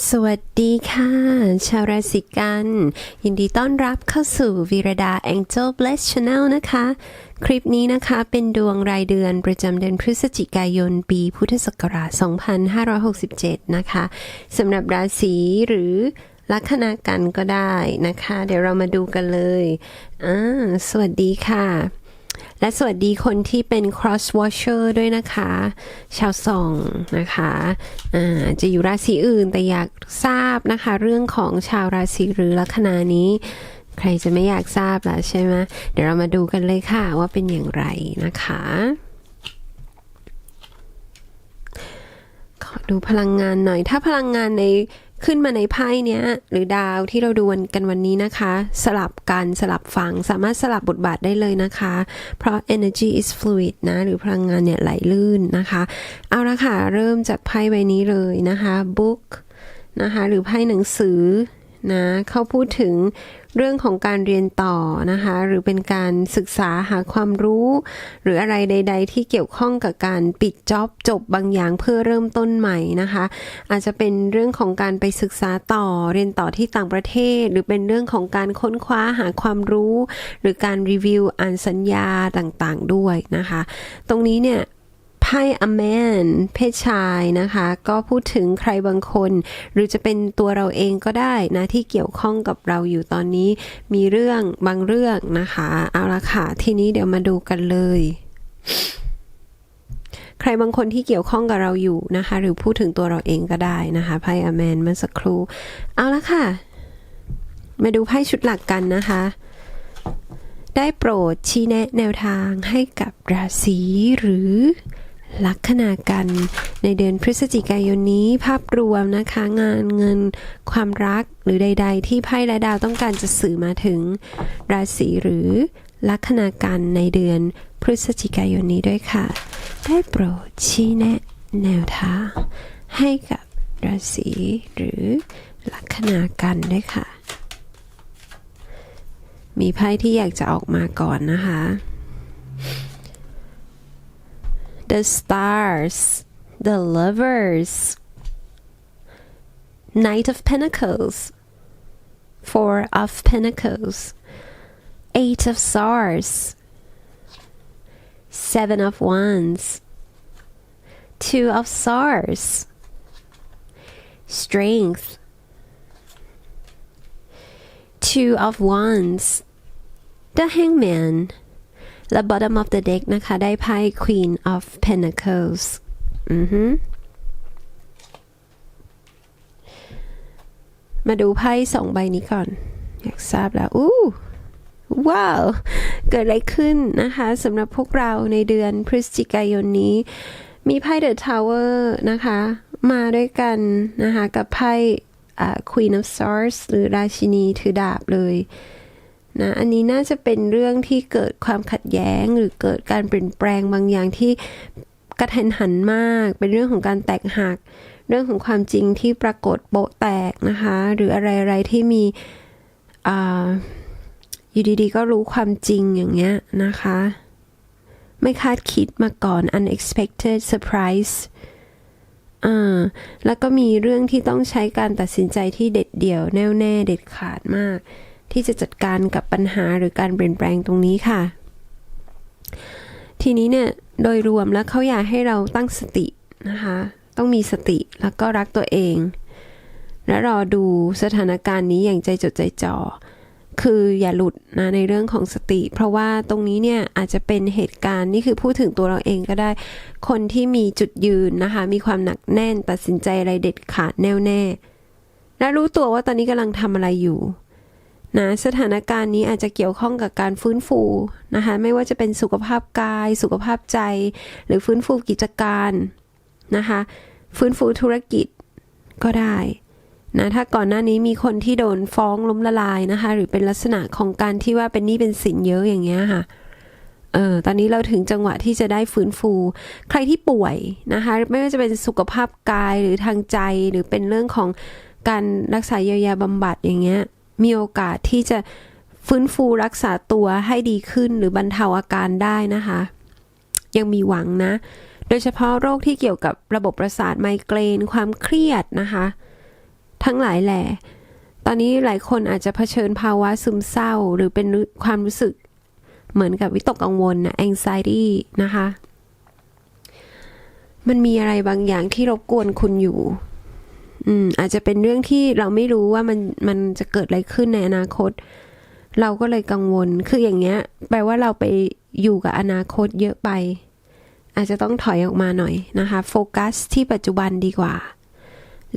สวัสดีค่ะ ชาวราศีกัน ยินดีต้อนรับเข้าสู่วีรดา Angel Bless Channel นะคะ คลิปนี้นะคะเป็นดวงรายเดือนประจำเดือนพฤศจิกายนปีพุทธศักราช 2567 นะคะสำหรับราศีหรือลัคนากันก็ได้นะคะ เดี๋ยวเรามาดูกันเลยอ่าสวัสดีค่ะ และสวัสดีคนที่เป็น cross watcher ด้วยนะคะ ชาวส่องนะคะอ่าจะอยู่ราศีอื่นแต่อยากทราบนะคะ เรื่องของชาวราศีหรือลัคนานี้ ใครจะไม่อยากทราบล่ะใช่ไหมเดี๋ยวเรามาดูกันเลยค่ะว่าเป็นอย่างไรนะคะ ขอดูพลังงานหน่อยถ้าพลังงานใน ขึ้นมาในไพ่เนี้ย หรือดาวที่เราดูกันวันนี้นะคะ สลับกันสลับฝั่งสามารถสลับบทบาทได้เลยนะคะ เพราะ energy is fluid นะ หรือพลังงานเนี่ยไหลลื่นนะคะ เอาละค่ะ เริ่มจากไพ่ใบนี้เลยนะคะ book นะคะ หรือไพ่หนังสือ นะเขาพูดถึงเรื่องของการเรียนต่อนะคะ หรือเป็นการศึกษาหาความรู้ หรืออะไรใด ๆ ที่เกี่ยวข้องกับการปิดจ็อบจบบางอย่างเพื่อเริ่มต้นใหม่นะคะ อาจจะเป็นเรื่องของการไปศึกษาต่อเรียนต่อที่ต่างประเทศ หรือเป็นเรื่องของการค้นคว้าหาความรู้ หรือการรีวิวอ่านสัญญาต่างๆ ด้วยนะคะ ตรงนี้เนี่ย ไพ่อแมนเพศชายนะคะ ก็พูดถึงใครบางคน หรือจะเป็นตัวเราเองก็ได้นะที่เกี่ยวข้องกับเราอยู่ตอนนี้ มีเรื่องบางเรื่องนะคะ เอาละค่ะ ทีนี้เดี๋ยวมาดูกันเลย ใครบางคนที่เกี่ยวข้องกับเราอยู่นะคะ หรือพูดถึงตัวเราเองก็ได้นะคะไพ่อแมนเมื่อสักครู่ เอาละค่ะ มาดูไพ่ชุดหลักกันนะคะได้โปรดชี้แนะแนวทางให้กับราศีหรือ ลัคนากัน ในเดือนพฤศจิกายนนี้ภาพรวมนะคะ งานเงิน ความรักหรือใด ๆ ที่ไพ่และดาวต้องการจะสื่อมาถึง ราศีหรือลัคนากันในเดือนพฤศจิกายนนี้ด้วยค่ะ ได้โปรดชี้แนะแนวทางให้กับราศีหรือลัคนากันด้วยค่ะ มีไพ่ที่อยากจะออกมาก่อนนะคะ The Stars The Lovers. Knight of Pentacles. Four of Pentacles. Eight of Swords. Seven of Wands. Two of Swords. Strength. Two of Wands. The Hangman และ bottom of the deck นะคะ ได้ไพ่ Queen of Pentacles อือฮึมาดูไพ่สองใบนี้ก่อน อยากทราบแล้ว อู้ว้าว เกิดอะไรขึ้นนะคะสำหรับพวกเราในเดือนพฤศจิกายนนี้ มีไพ่ The Tower นะคะ มาด้วยกันนะคะ กับไพ่ Queen of Swords หรือราชินีถือดาบเลย นะอันนี้น่าจะเป็นเรื่องที่เกิดความขัดแย้งหรือเกิดการเปลี่ยนแปลงบางอย่างที่กระทันหันมาก เป็นเรื่องของการแตกหัก เรื่องของความจริงที่ปรากฏโปะแตกนะคะ หรืออะไรๆที่มีอยู่ดีๆ ก็รู้ความจริงอย่างเงี้ยนะคะ ไม่คาดคิดมาก่อน unexpected surprise อ่าแล้วก็มีเรื่องที่ต้องใช้การตัดสินใจที่เด็ดเดี่ยวแน่วแน่เด็ดขาดมาก ที่จะจัดการกับปัญหาหรือการเปลี่ยนแปลงตรงนี้ค่ะ ทีนี้เนี่ยโดยรวมแล้วเขาอยากให้เราตั้งสตินะคะ ต้องมีสติแล้วก็รักตัวเอง และรอดูสถานการณ์นี้อย่างใจจดใจจ่อคืออย่าหลุดนะในเรื่องของสติ เพราะว่าตรงนี้เนี่ยอาจจะเป็นเหตุการณ์นี่คือพูดถึงตัวเราเองก็ได้ คนที่มีจุดยืนนะคะ มีความหนักแน่นตัดสินใจอะไรเด็ดขาดแน่วแน่และรู้ตัวว่าตอนนี้กำลังทำอะไรอยู่ นะสถานการณ์นี้อาจจะเกี่ยวข้องกับการฟื้นฟูนะคะไม่ว่าจะเป็นสุขภาพกาย สุขภาพใจ หรือฟื้นฟูกิจการนะคะฟื้นฟูธุรกิจก็ได้นะถ้าก่อนหน้านี้มีคนที่โดนฟ้องล้มละลายนะคะ หรือเป็นลักษณะของการที่ว่าเป็นหนี้เป็นสินเยอะอย่างเงี้ยค่ะเออตอนนี้เราถึงจังหวะที่จะได้ฟื้นฟู ใครที่ป่วยนะคะ ไม่ว่าจะเป็นสุขภาพกายหรือทางใจหรือเป็นเรื่องของการรักษาเยียวยาบำบัดอย่างเงี้ย มีโอกาสที่จะฟื้นฟูรักษาตัวให้ดีขึ้นหรือบรรเทาอาการได้นะคะ ยังมีหวังนะ โดยเฉพาะโรคที่เกี่ยวกับระบบประสาทไมเกรน ความเครียดนะคะ ทั้งหลายแหล่ตอนนี้หลายคนอาจจะเผชิญภาวะซึมเศร้า หรือเป็นความรู้สึกเหมือนกับวิตกกังวลนะ anxiety นะคะ มันมีอะไรบางอย่างที่รบกวนคุณอยู่ อืม อาจจะเป็นเรื่องที่เราไม่รู้ว่ามันมันจะเกิดอะไรขึ้นในอนาคต เราก็เลยกังวล คืออย่างเงี้ย แปลว่าเราไปอยู่กับอนาคตเยอะไป อาจจะต้องถอยออกมาหน่อยนะคะ โฟกัสที่ปัจจุบันดีกว่า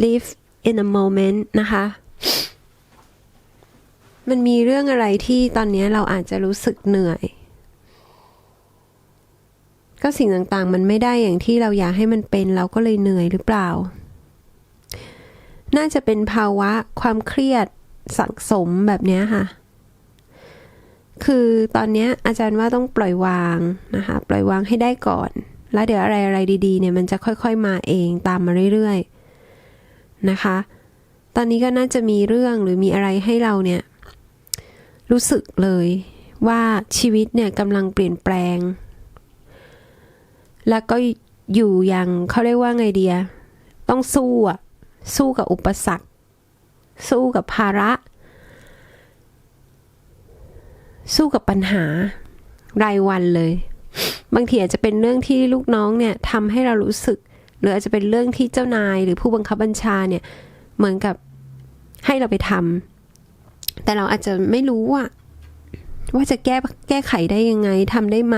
live in a moment นะคะ มันมีเรื่องอะไรที่ตอนนี้เราอาจจะรู้สึกเหนื่อย ก็สิ่งต่างๆ มันไม่ได้อย่างที่เราอยากให้มันเป็น เราก็เลยเหนื่อยหรือเปล่า น่าจะเป็นภาวะความเครียดสังสมแบบนี้ค่ะ คือตอนนี้อาจารย์ว่าต้องปล่อยวางนะคะ ปล่อยวางให้ได้ก่อน แล้วเดี๋ยวอะไรอะไรดีๆเนี่ยมันจะค่อยๆมาเองตามมาเรื่อยๆนะคะ ตอนนี้ก็น่าจะมีเรื่องหรือมีอะไรให้เราเนี่ย รู้สึกเลยว่าชีวิตเนี่ยกำลังเปลี่ยนแปลง แล้วก็อยู่อย่างเขาเรียกว่าไงเดีย ต้องสู้อะ สู้กับอุปสรรค สู้กับภาระ สู้กับปัญหารายวันเลย บางทีอาจจะเป็นเรื่องที่ลูกน้องเนี่ยทำให้เรารู้สึก หรืออาจจะเป็นเรื่องที่เจ้านายหรือผู้บังคับบัญชาเนี่ยเหมือนกับให้เราไปทำแต่เราอาจจะไม่รู้ว่าว่าจะแก้แก้ไขได้ยังไงทำได้ไหม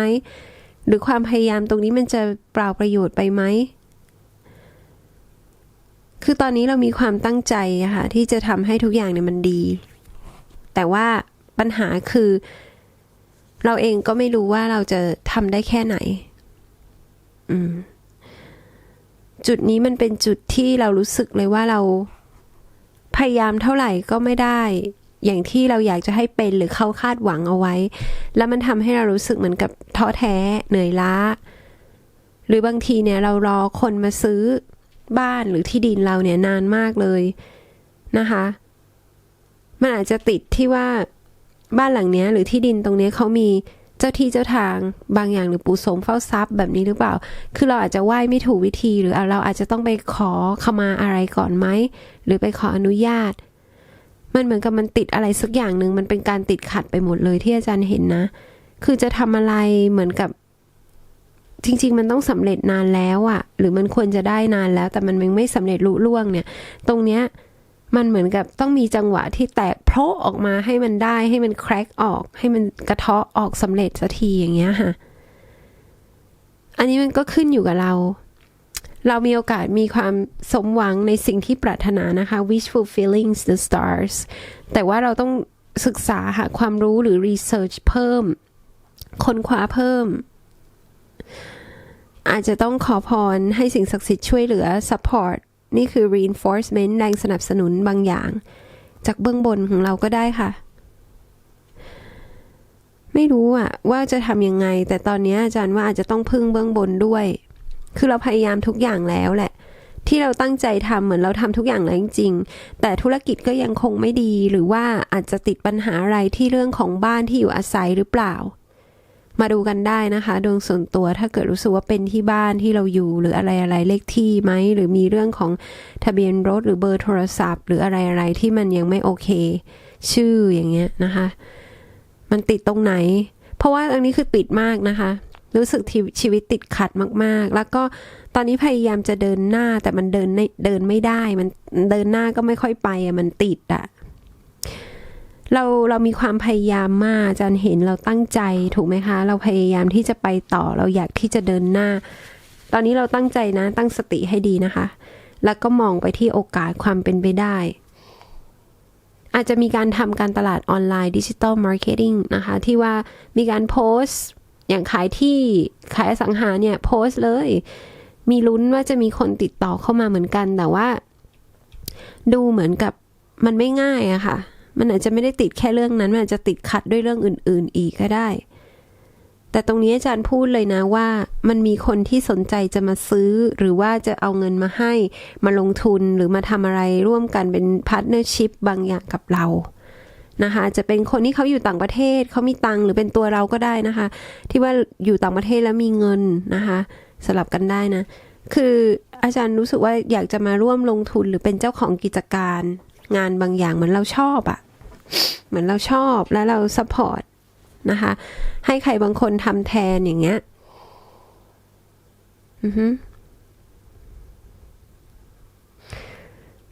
หรือความพยายามตรงนี้มันจะเปล่าประโยชน์ไปไหม คือตอนนี้เรามีความตั้งใจอะค่ะที่จะทำให้ทุกอย่างเนี่ยมันดี แต่ว่าปัญหาคือ เราเองก็ไม่รู้ว่าเราจะทำได้แค่ไหน อืม จุดนี้มันเป็นจุดที่เรารู้สึกเลยว่าเราพยายามเท่าไหร่ก็ไม่ได้ อย่างที่เราอยากจะให้เป็นหรือเขาคาดหวังเอาไว้ แล้วมันทำให้เรารู้สึกเหมือนกับท้อแท้เหนื่อยล้า หรือบางทีเนี่ยเรารอคนมาซื้อ บ้านหรือที่ดินเราเนี่ยนานมากเลยนะคะ มันอาจจะติดที่ว่าบ้านหลังเนี้ยหรือที่ดินตรงเนี้ยเขามีเจ้าที่เจ้าทางบางอย่างหรือปู่สมเฝ้าทรัพย์แบบนี้หรือเปล่า คือเราอาจจะไหว้ไม่ถูกวิธี หรือเราอาจจะต้องไปขอขมาอะไรก่อนไหม หรือไปขออนุญาต มันเหมือนกับมันติดอะไรสักอย่างหนึ่งมันเป็นการติดขัดไปหมดเลยที่อาจารย์เห็นนะ คือจะทำอะไรเหมือนกับ จริง ๆ มันต้องสำเร็จนานแล้วอะหรือมันควรจะได้นานแล้ว แต่มันยังไม่สำเร็จลุล่วงเนี่ย ตรงเนี้ยมันเหมือนกับต้องมีจังหวะที่แตกโพรออกมาให้มันได้ให้มันแครกออก ให้มันกระเทาะออกสำเร็จสักทีอย่างเงี้ยค่ะ อันนี้มันก็ขึ้นอยู่กับเรา เรามีโอกาสมีความสมหวังในสิ่งที่ปรารถนานะคะ wish fulfilling the stars แต่ว่าเราต้องศึกษาหาความรู้หรือ research เพิ่ม ค้นคว้าเพิ่ม อาจจะต้องขอพรให้สิ่งศักดิ์สิทธิ์ช่วยเหลือ support นี่คือ reinforcement แรงสนับสนุนบางอย่าง จากเบื้องบนของเราก็ได้ค่ะ ไม่รู้อะว่าจะทำยังไง แต่ตอนนี้อาจารย์ว่าอาจจะต้องพึ่งเบื้องบนด้วย คือเราพยายามทุกอย่างแล้วแหละ ที่เราตั้งใจทำเหมือนเราทำทุกอย่างแล้วจริงๆ แต่ธุรกิจก็ยังคงไม่ดี หรือว่าอาจจะติดปัญหาอะไรที่เรื่องของบ้านที่อยู่อาศัยหรือเปล่า มาดูกันได้นะคะ ดวงส่วนตัวถ้าเกิดรู้สึกว่าเป็นที่บ้านที่เราอยู่หรืออะไรอะไรเลขที่ไหมหรือมีเรื่องของทะเบียนรถหรือเบอร์โทรศัพท์ หรืออะไรอะไรที่มันยังไม่โอเค ชื่ออย่างเงี้ยนะคะ มันติดตรงไหน เพราะว่าอันนี้คือติดมากนะคะรู้สึกที่ชีวิตติดขัดมากๆ แล้วก็ตอนนี้พยายามจะเดินหน้าแต่มันเดินเดินไม่ได้ มันเดินหน้าก็ไม่ค่อยไปอะมันติดอะ เราเรามีความพยายามมากอาจารย์เห็นเราตั้งใจถูกไหมคะ เราพยายามที่จะไปต่อเราอยากที่จะเดินหน้า ตอนนี้เราตั้งใจนะ ตั้งสติให้ดีนะคะ แล้วก็มองไปที่โอกาสความเป็นไปได้ อาจจะมีการทำการตลาดออนไลน์ดิจิ t a ลมาร์เก็ตติ้งนะคะ ที่ว่ามีการโพสต์อย่างขายที่ขายสังหาเนี่ยโพสต์เลย มีลุ้นว่าจะมีคนติดต่อเข้ามาเหมือนกันแต่ว่า ดูเหมือนกับมันไม่ง่ายอะค่ะ มันอาจจะไม่ได้ติดแค่เรื่องนั้น มันอาจจะติดขัดด้วยเรื่องอื่น ๆ อีกก็ได้ แต่ตรงนี้อาจารย์พูดเลยนะว่ามันมีคนที่สนใจจะมาซื้อ หรือว่าจะเอาเงินมาให้มาลงทุนหรือมาทำอะไรร่วมกันเป็นพาร์ทเนอร์ชิพบางอย่างกับเรานะคะจะเป็นคนที่เขาอยู่ต่างประเทศเขามีตังหรือเป็นตัวเราก็ได้นะคะ ที่ว่าอยู่ต่างประเทศแล้วมีเงินนะคะสลับกันได้นะ คืออาจารย์รู้สึกว่าอยากจะมาร่วมลงทุนหรือเป็นเจ้าของกิจการ งานบางอย่างเหมือนเราชอบอะ เหมือนเราชอบแล้วเราซัพพอร์ตนะคะ ให้ใครบางคนทำแทนอย่างเงี้ย อือฮึ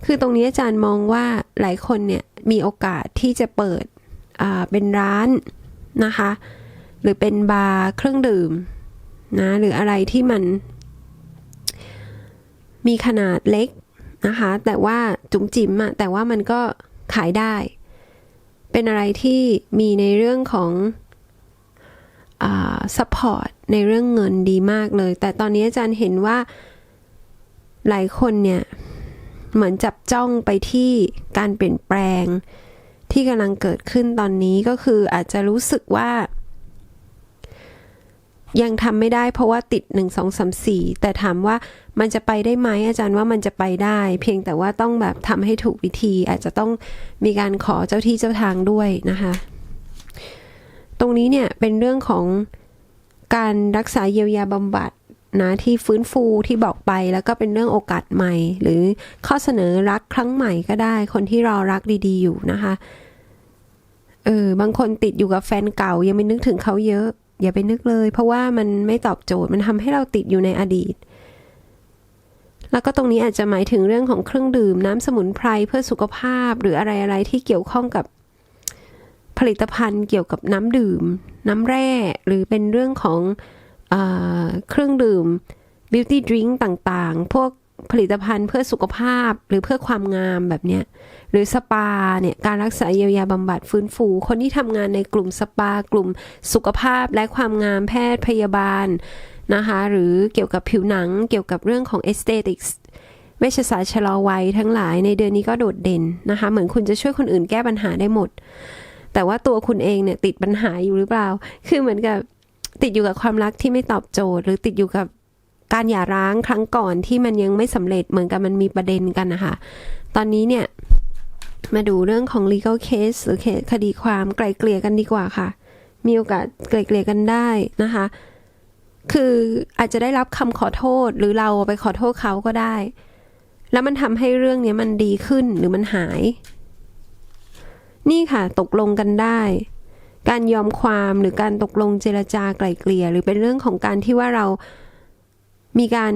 คือตรงนี้อาจารย์มองว่าหลายคนเนี่ยมีโอกาสที่จะเปิดเป็นร้านนะคะ หรือเป็นบาร์เครื่องดื่มนะหรืออะไรที่มัน มีขนาดเล็กนะคะ แต่ว่าจุ๋มจิ๋มอะแต่ว่ามันก็ขายได้ เป็นอะไรที่มีในเรื่องของซัพพอร์ตในเรื่องเงินดีมากเลย แต่ตอนนี้อาจารย์เห็นว่าหลายคนเนี่ย เหมือนจับจ้องไปที่การเปลี่ยนแปลงที่กำลังเกิดขึ้นตอนนี้ก็คืออาจจะรู้สึกว่า ยังทำไม่ได้เพราะว่าติดหนึ่งสองสามสี่แต่ถามว่ามันจะไปได้ไหมอาจารย์ว่ามันจะไปได้ เพียงแต่ว่าต้องแบบทำให้ถูกวิธี อาจจะต้องมีการขอเจ้าที่เจ้าทางด้วยนะคะ ตรงนี้เนี่ยเป็นเรื่องของการรักษาเยียวยาบำบัดนะที่ฟื้นฟูที่บอกไปแล้วก็เป็นเรื่องโอกาสใหม่ หรือข้อเสนอรักครั้งใหม่ก็ได้ คนที่รอรักดีๆอยู่นะคะเออบางคนติดอยู่กับแฟนเก่ายังไม่นึกถึงเขาเยอะ อย่าไปนึกเลย เพราะว่ามันไม่ตอบโจทย์มันทำให้เราติดอยู่ในอดีต แล้วก็ตรงนี้อาจจะหมายถึงเรื่องของเครื่องดื่มน้ำสมุนไพรเพื่อสุขภาพหรืออะไรอะไรที่เกี่ยวข้องกับผลิตภัณฑ์เกี่ยวกับน้ำดื่ม น้ำแร่หรือเป็นเรื่องของอเครื่องดื่ม beauty drink ต่างๆ พวกผลิตภัณฑ์เพื่อสุขภาพหรือเพื่อความงามแบบเนี้ย รือสปาเนี่ยการรักษาเยียวยาบำบัดฟื้นฟู คนที่ทำงานในกลุ่มสปา กลุ่มสุขภาพและความงามแพทย์พยาบาลนะคะหรือเกี่ยวกับผิวหนังเกี่ยวกับเรื่องของ aesthetics เวชศาสตร์ชะลอวัยทั้งหลายในเดือนนี้ก็โดดเด่นนะคะเหมือนคุณจะช่วยคนอื่นแก้ปัญหาได้หมด แต่ว่าตัวคุณเองเนี่ยติดปัญหาอยู่หรือเปล่า คือเหมือนกับติดอยู่กับความรักที่ไม่ตอบโจทย์ หรือติดอยู่กับการหย่าร้างครั้งก่อนที่มันยังไม่สำเร็จเหมือนกับมันมีประเด็นกันนะคะตอนนี้เนี่ย มาดูเรื่องของ legal case หรือคดีความไกลเกลี่ยกันดีกว่าค่ะ มีโอกาสไกลเกลี่ยกันได้นะคะ คืออาจจะได้รับคำขอโทษหรือเราไปขอโทษเขาก็ได้ แล้วมันทำให้เรื่องนี้มันดีขึ้นหรือมันหาย นี่ค่ะตกลงกันได้ การยอมความหรือการตกลงเจรจาไกลเกลี่ย หรือเป็นเรื่องของการที่ว่าเรามีการ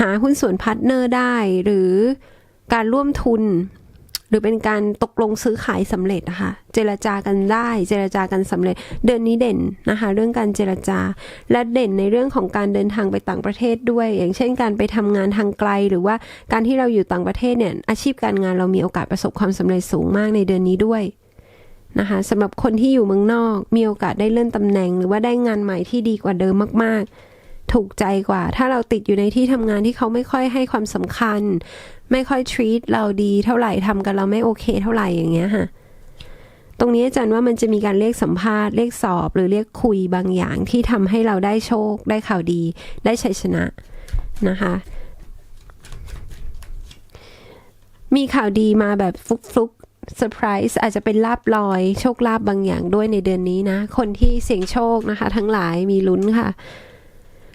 หาหุ้นส่วนพาร์ทเนอร์ได้ หรือการร่วมทุน หรือเป็นการตกลงซื้อขายสำเร็จนะคะเจรจากันได้ เจรจากันสำเร็จ เดือนนี้เด่นนะคะเรื่องการเจรจา และเด่นในเรื่องของการเดินทางไปต่างประเทศด้วย อย่างเช่น การไปทำงานทางไกล หรือว่าการที่เราอยู่ต่างประเทศเนี่ยอาชีพการงานเรามีโอกาสประสบความสำเร็จสูงมากในเดือนนี้ด้วยนะคะสำหรับคนที่อยู่เมืองนอก มีโอกาสได้เลื่อนตำแหน่ง หรือว่าได้งานใหม่ที่ดีกว่าเดิมมากๆ ถูกใจกว่า ถ้าเราติดอยู่ในที่ทำงานที่เขาไม่ค่อยให้ความสำคัญ ไม่ค่อย treat เราดีเท่าไหร่ทำกันเราไม่โอเคเท่าไหร่อย่างเงี้ยค่ะตรงนี้อาจารย์ว่ามันจะมีการเรียกสัมภาษณ์เรียกสอบ หรือเรียกคุยบางอย่างที่ทำให้เราได้โชค ได้ข่าวดี ได้ชัยชนะนะคะ มีข่าวดีมาแบบฟลุกฟลุกเซอร์ไพรส์อาจจะเป็นลาบลอย โชคลาภบางอย่างด้วยในเดือนนี้นะ คนที่เสี่ยงโชคนะคะ ทั้งหลายมีลุ้นค่ะ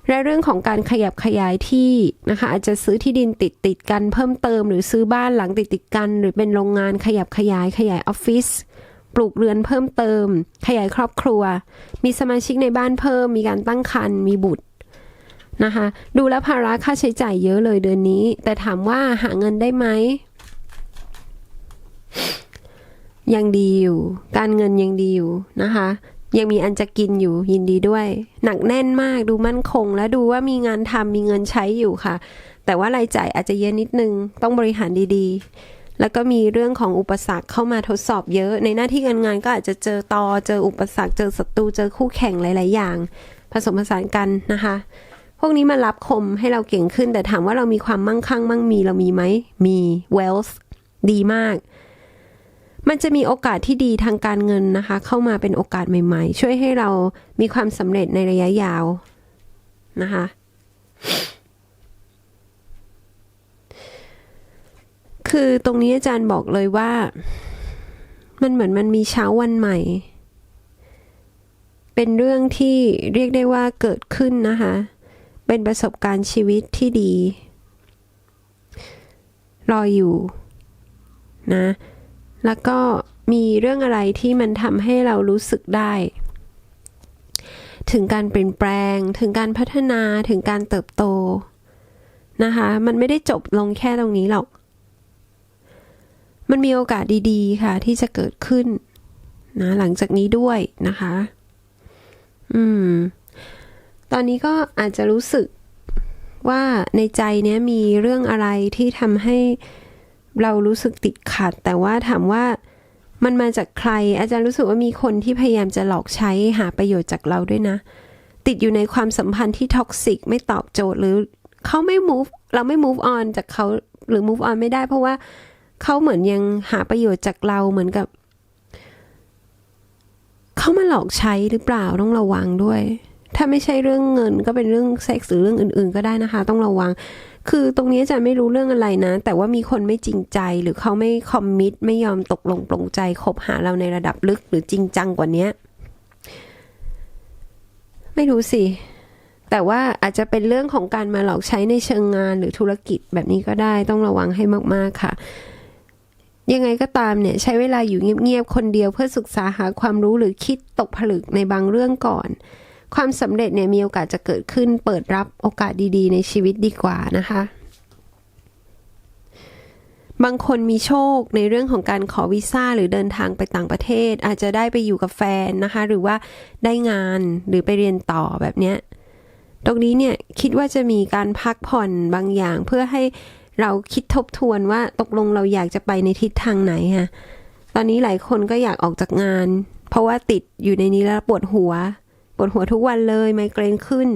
และเรื่องของการขยับขยายที่นะคะอาจจะซื้อที่ดินติดติดกันเพิ่มเติม หรือซื้อบ้านหลังติดติดกัน หรือเป็นโรงงานขยับขยายขยายออฟฟิศปลูกเรือนเพิ่มเติม ขยายครอบครัว มีสมาชิกในบ้านเพิ่ม มีการตั้งครรภ์มีบุตรนะคะดูแลภาระค่าใช้จ่ายเยอะเลยเดือนนี้ แต่ถามว่าหาเงินได้ไหมยังดีอยู่ การเงินยังดีอยู่นะคะ ยังมีอันจะกินอยู่ยินดีด้วย หนักแน่นมากดูมั่นคง และดูว่ามีงานทำมีเงินใช้อยู่ค่ะ แต่ว่ารายจ่ายอาจจะเยอะนิดนึง ต้องบริหารดีๆ แล้วก็มีเรื่องของอุปสรรคเข้ามาทดสอบเยอะ ในหน้าที่การงานก็อาจจะเจอตอเจออุปสรรค เจอศัตรูเจอคู่แข่งหลาย ๆ อย่าง ผสมผสานกันนะคะ พวกนี้มารับคมให้เราเก่งขึ้น แต่ถามว่าเรามีความมั่งคั่งมั่งมีเรามีไหมมี wealth ดีมาก มันจะมีโอกาสที่ดีทางการเงินนะคะ เข้ามาเป็นโอกาสใหม่ ๆ ช่วยให้เรามีความสำเร็จในระยะยาวนะคะ คือตรงนี้อาจารย์บอกเลยว่า มันเหมือนมันมีเช้าวันใหม่ เป็นเรื่องที่เรียกได้ว่าเกิดขึ้นนะคะ เป็นประสบการณ์ชีวิตที่ดี รออยู่นะ แล้วก็มีเรื่องอะไรที่มันทำให้เรารู้สึกได้ ถึงการเปลี่ยนแปลง ถึงการพัฒนาถึงการเติบโตนะคะ มันไม่ได้จบลงแค่ตรงนี้หรอก มันมีโอกาสดีๆ ค่ะ ที่จะเกิดขึ้นนะหลังจากนี้ด้วยนะคะ อืม ตอนนี้ก็อาจจะรู้สึกว่าในใจเนี้ยมีเรื่องอะไรที่ทำให้ เรารู้สึกติดขัด แต่ว่าถามว่ามันมาจากใคร อาจารย์รู้สึกว่ามีคนที่พยายามจะหลอกใช้หาประโยชน์จากเราด้วยนะ ติดอยู่ในความสัมพันธ์ที่ท็อกซิกไม่ตอบโจทย์หรือเขาไม่ move เราไม่ move on จากเขาหรือ move on ไม่ได้ เพราะว่าเขาเหมือนยังหาประโยชน์จากเราเหมือนกับเขามาหลอกใช้หรือเปล่าต้องระวังด้วย ถ้าไม่ใช่เรื่องเงินก็เป็นเรื่องเซ็กส์หรือเรื่องอื่น ๆ ก็ได้นะคะ ต้องระวัง คือตรงนี้อาจะไม่รู้เรื่องอะไรนะ แต่ว่ามีคนไม่จริงใจหรือเขาไม่คอมมิตไม่ยอมตกลงปลงใจคบหาเราในระดับลึกหรือจริงจังกว่านี้ไม่รู้สิ แต่ว่าอาจจะเป็นเรื่องของการมาหลอกใช้ในเชิงงานหรือธุรกิจแบบนี้ก็ได้ต้องระวังให้มาก ๆ ค่ะ ยังไงก็ตามเนี่ย ใช้เวลาอยู่เงียบ ๆ คนเดียวเพื่อศึกษาหาความรู้หรือคิดตกผลึกในบางเรื่องก่อน ความสำเร็จเนี่ยมีโอกาสจะเกิดขึ้น เปิดรับโอกาสดีๆ ในชีวิตดีกว่านะคะ บางคนมีโชคในเรื่องของการขอวีซ่าหรือเดินทางไปต่างประเทศ อาจจะได้ไปอยู่กับแฟนนะคะ หรือว่าได้งานหรือไปเรียนต่อแบบเนี้ยตรงนี้เนี่ยคิดว่าจะมีการพักผ่อนบางอย่างเพื่อให้เราคิดทบทวนว่าตกลงเราอยากจะไปในทิศทางไหนฮะตอนนี้หลายคนก็อยากออกจากงาน เพราะว่าติดอยู่ในนี้แล้วปวดหัว ปวดหัวทุกวันเลยไมเกรนขึ้น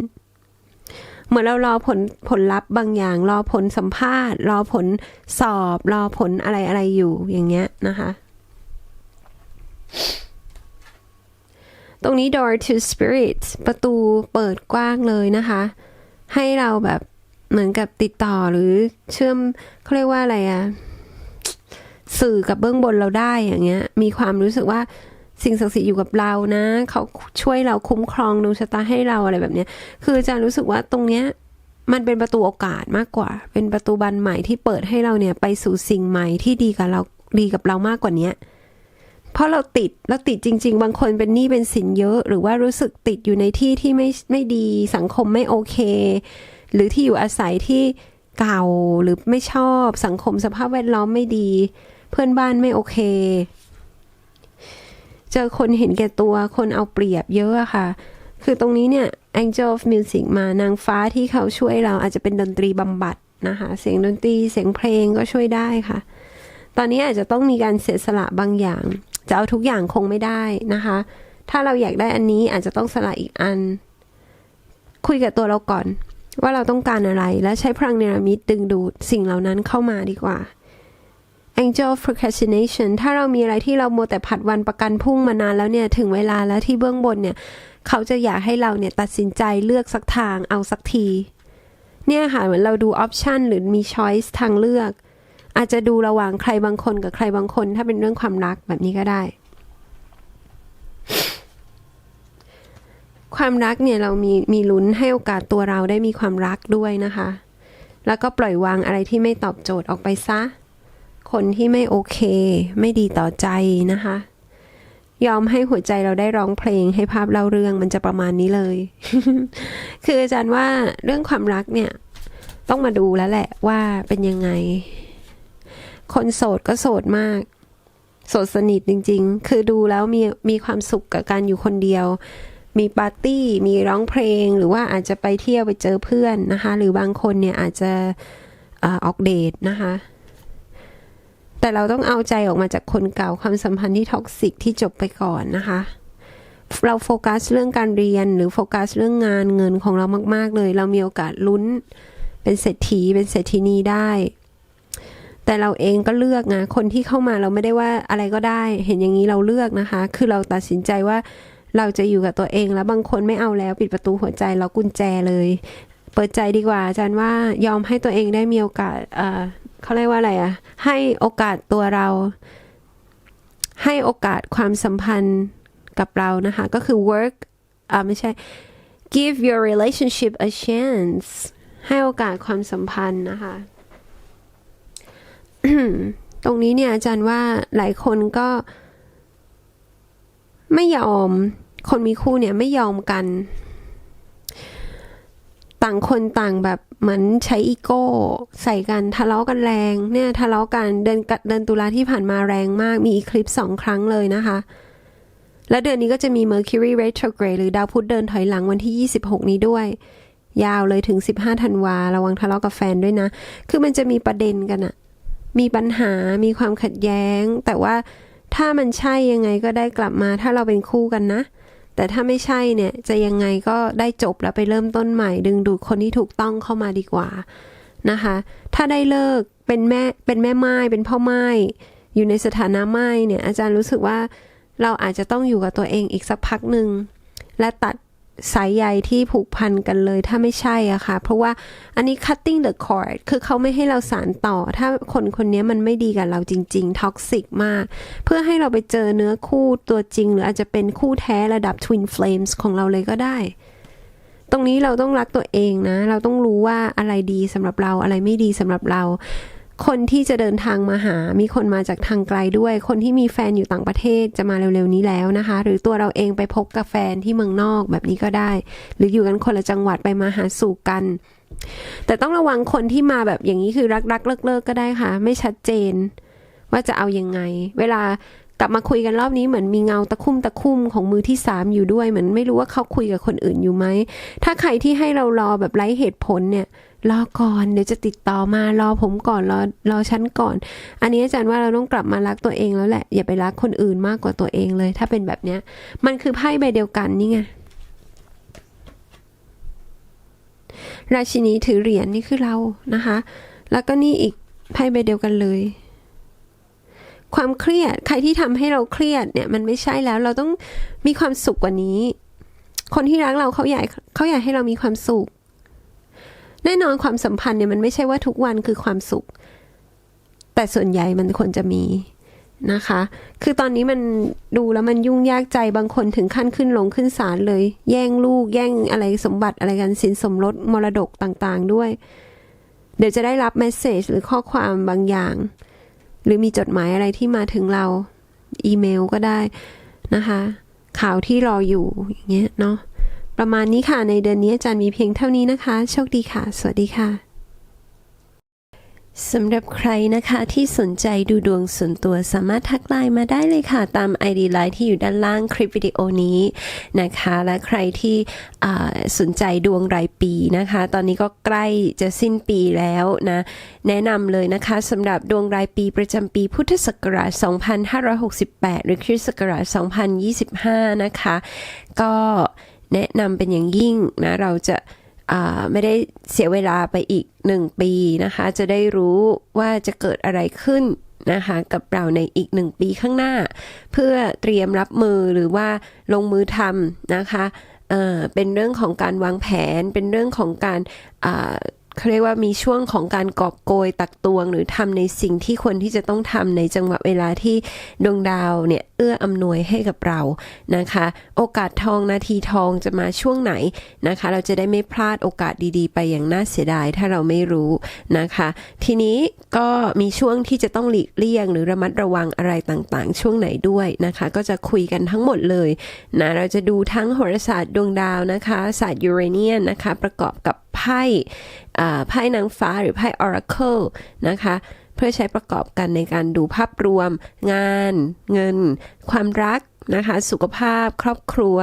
เหมือนเรารอผลผลลัพธ์บางอย่าง รอผลสัมภาษณ์ รอผลสอบ รอผลอะไรอะไรอยู่อย่างเงี้ยนะคะ ตรงนี้ door to spirit ประตูเปิดกว้างเลยนะคะ ให้เราแบบเหมือนกับติดต่อหรือเชื่อมเขาเรียกว่าอะไรอะสื่อกับเบื้องบนเราได้อย่างเงี้ย มีความรู้สึกว่า สิ่งศักดิ์สิทธิ์อยู่กับเรานะ เขาช่วยเราคุ้มครองดวงชะตาให้เราอะไรแบบเนี้ย คืออาจารย์รู้สึกว่าตรงเนี้ยมันเป็นประตูโอกาสมากกว่า เป็นประตูบานใหม่ที่เปิดให้เราเนี่ยไปสู่สิ่งใหม่ที่ดีกับเราดีกับเรามากกว่าเนี้ยเพราะเราติดเราติดจริง ๆ บางคนเป็นหนี้เป็นสินเยอะ หรือว่ารู้สึกติดอยู่ในที่ที่ไม่ไม่ดีสังคมไม่โอเค หรือที่อยู่อาศัยที่เก่าหรือไม่ชอบสังคมสภาพแวดล้อมไม่ดี เพื่อนบ้านไม่โอเค เจอคนเห็นแก่ตัว คนเอาเปรียบเยอะอะค่ะ คือตรงนี้เนี่ย Angel of Music มานางฟ้าที่เขาช่วยเราอาจจะเป็นดนตรีบำบัดนะคะ เสียงดนตรีเสียงเพลงก็ช่วยได้ค่ะ ตอนนี้อาจจะต้องมีการเสียสละบางอย่าง จะเอาทุกอย่างคงไม่ได้นะคะ ถ้าเราอยากได้อันนี้อาจจะต้องสละอีกอัน คุยกับตัวเราก่อนว่าเราต้องการอะไรและใช้พลังเนรมิตดึงดูดสิ่งเหล่านั้นเข้ามาดีกว่า Angel Procrastination ถ้าเรามีอะไรที่เราโมวแต่ผัดวันประกันพรุ่งมานานแล้วเนี่ย ถึงเวลาแล้วที่เบื้องบนเนี่ย เขาจะอยากให้เราเนี่ย ตัดสินใจเลือกสักทางเอาสักที เนี่ยค่ะ เหมือนเราดูออปชันหรือมีช้อยส์ทางเลือก อาจจะดูระหว่างใครบางคนกับใครบางคน ถ้าเป็นเรื่องความรักแบบนี้ก็ได้ ความรักเนี่ยเรามีมีลุ้นให้โอกาสตัวเราได้มีความรักด้วยนะคะ แล้วก็ปล่อยวางอะไรที่ไม่ตอบโจทย์ออกไปซะ คนที่ไม่โอเค ไม่ดีต่อใจนะคะ ยอมให้หัวใจเราได้ร้องเพลงให้ภาพเล่าเรื่องมันจะประมาณนี้เลย คืออาจารย์ว่าเรื่องความรักเนี่ย ต้องมาดูแล้วแหละว่าเป็นยังไง คนโสดก็โสดมาก โสดสนิทจริง ๆ คือดูแล้วมีมีความสุขกับการอยู่คนเดียวมีปาร์ตี้ มีร้องเพลง หรือว่าอาจจะไปเที่ยวไปเจอเพื่อนนะคะ หรือบางคนเนี่ยอาจจะออกเดทนะคะ แต่เราต้องเอาใจออกมาจากคนเก่าความสัมพันธ์ที่ท็อกซิกที่จบไปก่อนนะคะ เราโฟกัสเรื่องการเรียนหรือโฟกัสเรื่องงานเงินของเรามาก ๆ เลย เรามีโอกาสลุ้นเป็นเศรษฐีเป็นเศรษฐีนีได้ แต่เราเองก็เลือกนะคนที่เข้ามาเราไม่ได้ว่าอะไรก็ได้ เห็นอย่างนี้เราเลือกนะคะ คือเราตัดสินใจว่าเราจะอยู่กับตัวเองแล้วบางคนไม่เอาแล้วปิดประตูหัวใจเรากุญแจเลย เปิดใจดีกว่าอาจารย์ว่ายอมให้ตัวเองได้มีโอกาส เขาเรียกว่าอะไรอะให้โอกาสตัวเรา ให้โอกาสความสัมพันธ์กับเรานะคะ ก็คือ work อ่าไม่ใช่ give your relationship a chance ให้โอกาสความสัมพันธ์นะคะ ตรงนี้เนี่ยอาจารย์ว่าหลายคนก็ ไม่ยอม คนมีคู่เนี่ยไม่ยอมกัน ต่างคนต่างแบบเหมือนใช้อีโก้ ใส่กันทะเลาะกันแรง เนี่ยทะเลาะกันเดือนกเดือนตุลาที่ผ่านมาแรงมากมีอีคลิปสองครั้งเลยนะคะ และเดือนนี้ก็จะมี Mercury retrograde หรือดาวพุธเดินถอยหลังวันที่ 26 นี้ด้วย ยาวเลยถึง 15ธันวาระวังทะเลาะกับแฟนด้วยนะ คือมันจะมีประเด็นกันอะมีปัญหามีความขัดแย้ง แต่ว่าถ้ามันใช่ยังไงก็ได้กลับมา ถ้าเราเป็นคู่กันนะ แต่ถ้าไม่ใช่เนี่ยจะยังไงก็ได้จบแล้วไปเริ่มต้นใหม่ ดึงดูดคนที่ถูกต้องเข้ามาดีกว่านะคะ ถ้าได้เลิกเป็นแม่เป็นแม่ไม้เป็นพ่อไม้อยู่ในสถานะไม้เนี่ยอาจารย์รู้สึกว่าเราอาจจะต้องอยู่กับตัวเองอีกสักพักหนึ่งและตัด สายใยที่ผูกพันกันเลยถ้าไม่ใช่อะค่ะ เพราะว่าอันนี้ cutting the cord คือเขาไม่ให้เราสารต่อ ถ้าคนคนนี้มันไม่ดีกับเราจริงๆท็อกซิกมาก เพื่อให้เราไปเจอเนื้อคู่ตัวจริง หรืออาจจะเป็นคู่แท้ระดับ twin flames ของเราเลยก็ได้ ตรงนี้เราต้องรักตัวเองนะ เราต้องรู้ว่าอะไรดีสำหรับเราอะไรไม่ดีสำหรับเรา คนที่จะเดินทางมาหา มีคนมาจากทางไกลด้วย คนที่มีแฟนอยู่ต่างประเทศจะมาเร็วๆนี้แล้วนะคะ หรือตัวเราเองไปพบกับแฟนที่เมืองนอกแบบนี้ก็ได้ หรืออยู่กันคนละจังหวัดไปมาหาสู่กัน แต่ต้องระวังคนที่มาแบบอย่างนี้คือรักๆเลิกๆก็ได้ค่ะ ไม่ชัดเจน ว่าจะเอายังไง เวลา กลับมาคุยกันรอบนี้เหมือนมีเงาตะคุ่มตะคุ่มของมือที่สามอยู่ด้วยเหมือนไม่รู้ว่าเขาคุยกับคนอื่นอยู่ไหม ถ้าใครที่ให้เรารอแบบไร้เหตุผลเนี่ยรอก่อนเดี๋ยวจะติดต่อมารอผมก่อนรอรอฉันก่อน อันนี้อาจารย์ว่าเราต้องกลับมารักตัวเองแล้วแหละ อย่าไปรักคนอื่นมากกว่าตัวเองเลย ถ้าเป็นแบบเนี้ย มันคือไพ่ใบเดียวกันนี่ไงราชินีถือเหรียญนี่คือเรานะคะ แล้วก็นี่อีกไพ่ใบเดียวกันเลย ความเครียด ใครที่ทำให้เราเครียดเนี่ย มันไม่ใช่แล้วเราต้องมีความสุขกว่านี้ คนที่รักเราเขาอยากเขาอยากให้เรามีความสุข แน่นอนความสัมพันธ์เนี่ยมันไม่ใช่ว่าทุกวันคือความสุข แต่ส่วนใหญ่มันควรจะมีนะคะ คือตอนนี้มันดูแล้วมันยุ่งยากใจบางคนถึงขั้นขึ้นลงขึ้นศาลเลย แย่งลูก แย่งอะไรสมบัติอะไรกันสินสมรสมรดกต่างๆด้วย เดี๋ยวจะได้รับเมสเซจหรือข้อความบางอย่าง หรือมีจดหมายอะไรที่มาถึงเรา อีเมลก็ได้นะคะ ข่าวที่รออยู่อย่างเงี้ยเนาะประมาณนี้ค่ะในเดือนนี้อาจารย์มีเพียงเท่านี้นะคะ โชคดีค่ะ สวัสดีค่ะ สำหรับใครนะคะที่สนใจดูดวงส่วนตัวสามารถทักไลน์มาได้เลยค่ะ ตาม ID ไลน์ที่อยู่ด้านล่างคลิปวิดีโอนี้นะคะ และใครที่สนใจดวงรายปีนะคะ ตอนนี้ก็ใกล้จะสิ้นปีแล้วนะ แนะนำเลยนะคะสำหรับดวงรายปีประจำปีพุทธศักราช 2568 หรือคริสต์ศักราช 2025 นะคะ ก็แนะนำเป็นอย่างยิ่งนะเราจะ ไม่ได้เสียเวลาไปอีกหนึ่งปีนะคะ จะได้รู้ว่าจะเกิดอะไรขึ้นนะคะกับเราในอีกหนึ่งปีข้างหน้า เพื่อเตรียมรับมือหรือว่าลงมือทำนะคะเเป็นเรื่องของการวางแผนเป็นเรื่องของการ เขาเรียกว่ามีช่วงของการกอบโกยตักตวง หรือทำในสิ่งที่ควรที่จะต้องทำในจังหวะเวลาที่ดวงดาวเนี่ยเอื้ออำนวยให้กับเรานะคะ โอกาสทองนาทีทองจะมาช่วงไหนนะคะ เราจะได้ไม่พลาดโอกาสดีๆ ไปอย่างน่าเสียดายถ้าเราไม่รู้นะคะ ทีนี้ก็มีช่วงที่จะต้องหลีกเลี่ยง หรือระมัดระวังอะไรต่างๆ ช่วงไหนด้วยนะคะ ก็จะคุยกันทั้งหมดเลยนะเราจะดูทั้งโหราศาสตร์ดวงดาวนะคะศาสตร์ยูเรเนียนนะคะประกอบกับ ไพ่ไพ่นางฟ้าหรือไพ่ Oracle นะคะเพื่อใช้ประกอบกันในการดูภาพรวม งาน เงิน ความรักนะคะสุขภาพครอบครัว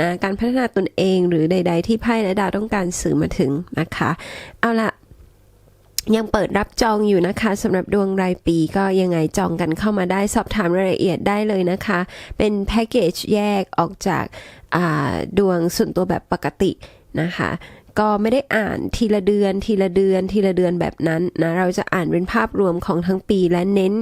นะการพัฒนาตนเองหรือใด ๆ ที่ไพ่และดาวต้องการสื่อมาถึงนะคะเอาละยังเปิดรับจองอยู่นะคะสำหรับดวงรายปีก็ยังไงจองกันเข้ามาได้สอบถามรายละเอียดได้เลยนะคะ เป็นแพ็กเกจแยกออกจากาดวงส่วนตัวแบบปกตินะคะ ก็ไม่ได้อ่านทีละเดือน ทีละเดือน ทีละเดือนแบบนั้นนะเราจะอ่านเป็นภาพรวมของทั้งปีและเน้น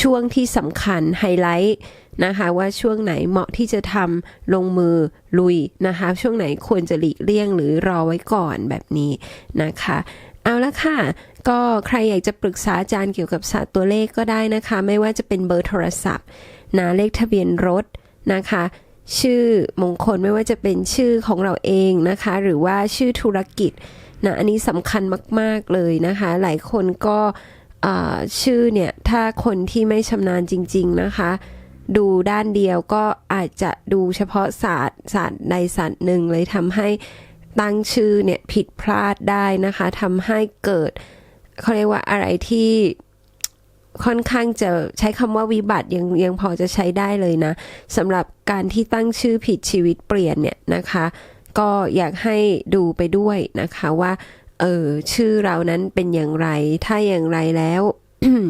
ช่วงที่สำคัญไฮไลท์นะคะว่าช่วงไหนเหมาะที่จะทำลงมือลุยนะคะ ช่วงไหนควรจะหลีกเลี่ยงหรือรอไว้ก่อนแบบนี้นะคะ เอาละค่ะ ก็ใครอยากจะปรึกษาอาจารย์เกี่ยวกับศาสตร์ตัวเลขก็ได้นะคะ ไม่ว่าจะเป็นเบอร์โทรศัพท์นะเลขทะเบียนรถนะคะ ชื่อมงคลไม่ว่าจะเป็นชื่อของเราเองนะคะ หรือว่าชื่อธุรกิจนะอันนี้สำคัญมาก ๆ เลยนะคะ หลายคนก็ชื่อเนี่ย ถ้าคนที่ไม่ชำนาญจริง ๆ นะคะ ดูด้านเดียวก็อาจจะดูเฉพาะศาสตร์ศาสตร์ใดศาสตร์หนึ่งเลยทำให้ตั้งชื่อเนี่ยผิดพลาดได้นะคะทำให้เกิดเขาเรียกว่าอะไรที่ ค่อนข้างจะใช้คำว่าวิบัติยังยังพอจะใช้ได้เลยนะสำหรับการที่ตั้งชื่อผิดชีวิตเปลี่ยนเนี่ยนะคะ ก็อยากให้ดูไปด้วยนะคะว่าเออชื่อเรานั้นเป็นอย่างไร ถ้าอย่างไรแล้ว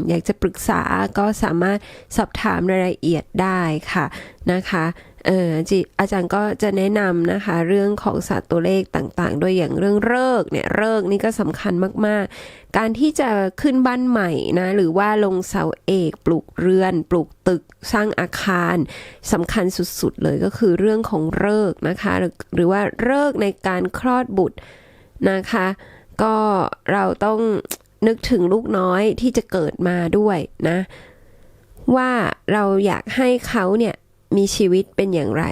อยากจะปรึกษาก็สามารถสอบถามรายละเอียดได้ค่ะนะคะ อออาจารย์ก็จะแนะนำนะคะ เรื่องของศาสตร์ตัวเลขต่างๆด้วยอย่างเรื่องเลิกเนี่ยเลิกนี่ก็สำคัญมากๆ การที่จะขึ้นบ้านใหม่นะหรือว่าลงเสาเอกปลูกเรือน ปลูกตึกสร้างอาคารสำคัญสุดๆเลยก็คือเรื่องของเลิกนะคะ หรือว่าเลิกในการคลอดบุตรนะคะ ก็เราต้องนึกถึงลูกน้อยที่จะเกิดมาด้วยนะ ว่าเราอยากให้เขาเนี่ย มีชีวิตเป็นอย่างไร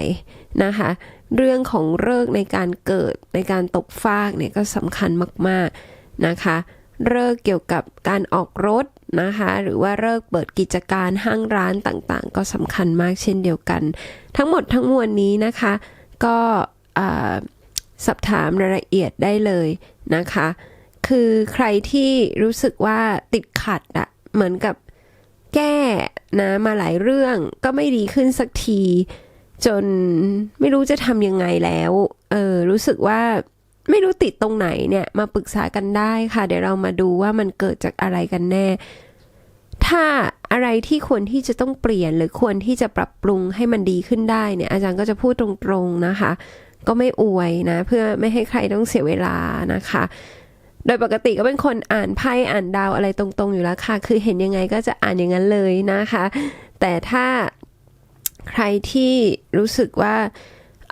นะคะ เรื่องของเลิกในการเกิดในการตกฟากเนี่ยก็สำคัญมากๆนะคะเลิกเกี่ยวกับการออกรถนะคะ หรือว่าเลิกเปิดกิจการห้างร้านต่างๆ ก็สำคัญมากเช่นเดียวกัน ทั้งหมดทั้งมวลนี้นะคะ ก็สอบถามรายละเอียดได้เลยนะคะ คือใครที่รู้สึกว่าติดขัดอะเหมือนกับแก้ นะมาหลายเรื่องก็ไม่ดีขึ้นสักที จนไม่รู้จะทำยังไงแล้ว เออรู้สึกว่าไม่รู้ติดตรงไหนเนี่ย มาปรึกษากันได้ค่ะ เดี๋ยวเรามาดูว่ามันเกิดจากอะไรกันแน่ ถ้าอะไรที่ควรที่จะต้องเปลี่ยนหรือควรที่จะปรับปรุงให้มันดีขึ้นได้เนี่ย อาจารย์ก็จะพูดตรงๆนะคะ ก็ไม่อวยนะ เพื่อไม่ให้ใครต้องเสียเวลานะคะ โดยปกติก็เป็นคนอ่านไพ่อ่านดาวอะไรตรงๆอยู่แล้วค่ะ คือเห็นยังไงก็จะอ่านอย่างนั้นเลยนะคะ แต่ถ้าใครที่รู้สึกว่า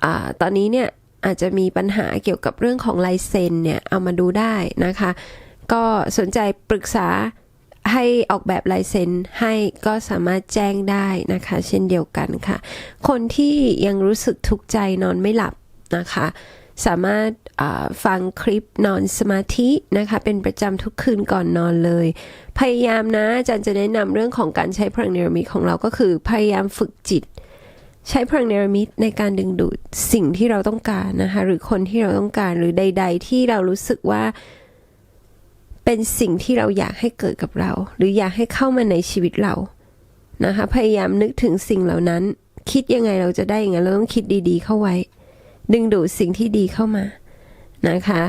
อาตอนนี้เนี่ยอาจจะมีปัญหาเกี่ยวกับเรื่องของลายเซ็นเนี่ยเอามาดูได้นะคะ ก็สนใจปรึกษาให้ออกแบบลายเซ็นให้ก็สามารถแจ้งได้นะคะ เช่นเดียวกันค่ะ คนที่ยังรู้สึกทุกข์ใจนอนไม่หลับนะคะ สามารถฟังคลิปนอนสมาธินะคะ เป็นประจำทุกคืนก่อนนอนเลย พยายามนะอาจารย์จะแนะนำเรื่องของการใช้พลังเนรมิตของเราก็คือ พยายามฝึกจิต ใช้พลังเนรมิตในการดึงดูดสิ่งที่เราต้องการนะคะ หรือคนที่เราต้องการหรือใด ๆ ที่เรารู้สึกว่า เป็นสิ่งที่เราอยากให้เกิดกับเรา หรืออยากให้เข้ามาในชีวิตเรานะคะ พยายามนึกถึงสิ่งเหล่านั้น คิดยังไงเราจะได้อย่างนั้นเราต้องคิดดี ๆ เข้าไว้ ดึงดูดสิ่งที่ดีเข้ามานะคะ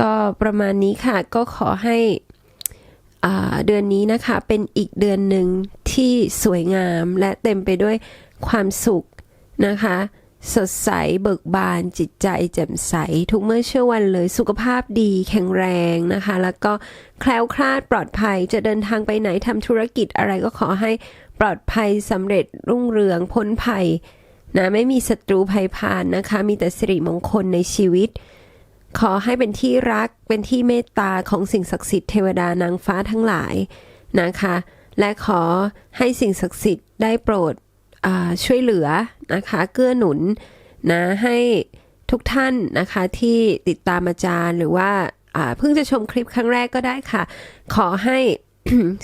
ก็ประมาณนี้ค่ะก็ขอให้อ่าเดือนนี้นะคะเป็นอีกเดือนหนึ่งที่สวยงามและเต็มไปด้วยความสุขนะคะ สดใสเบิกบานจิตใจแจ่มใส ทุกเมื่อเชื่อวันเลยสุขภาพดีแข็งแรงนะคะ แล้วก็แคล้วคลาดปลอดภัยจะเดินทางไปไหนทำธุรกิจอะไรก็ขอให้ปลอดภัยสำเร็จรุ่งเรืองพ้นภัย นะไม่มีศัตรูภัยผ่านนะคะ มีแต่สิริมงคลในชีวิต ขอให้เป็นที่รักเป็นที่เมตตาของสิ่งศักดิ์สิทธิ์เทวดานางฟ้าทั้งหลายนะคะ และขอให้สิ่งศักดิ์สิทธิ์ได้โปรดช่วยเหลือนะคะเกื้อหนุนนะให้ทุกท่านนะคะที่ติดตามอาจารย์หรือว่าเพิ่งจะชมคลิปครั้งแรกก็ได้ค่ะ ขอให้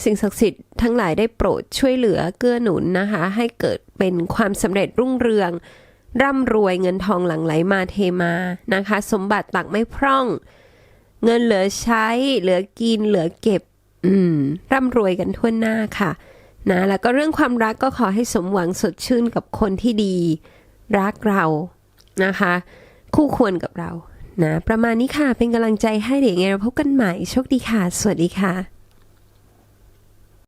สิ่งศักดิ์สิทธิ์ทั้งหลายได้โปรดช่วยเหลือเกื้อหนุนนะคะ ให้เกิด เป็นความสำเร็จรุ่งเรือง ร่ำรวยเงินทองหลั่งไหลมาเทมานะคะ สมบัติตักไม่พร่อง เงินเหลือใช้ เหลือกินเหลือเก็บ อืม ร่ำรวยกันทั่วหน้าค่ะนะแล้วก็เรื่องความรักก็ขอให้สมหวังสดชื่นกับคนที่ดี รักเรานะคะ คู่ควรกับเรานะประมาณนี้ค่ะเป็นกำลังใจให้เดี๋ยวไงเราพบกันใหม่โชคดีค่ะ สวัสดีค่ะ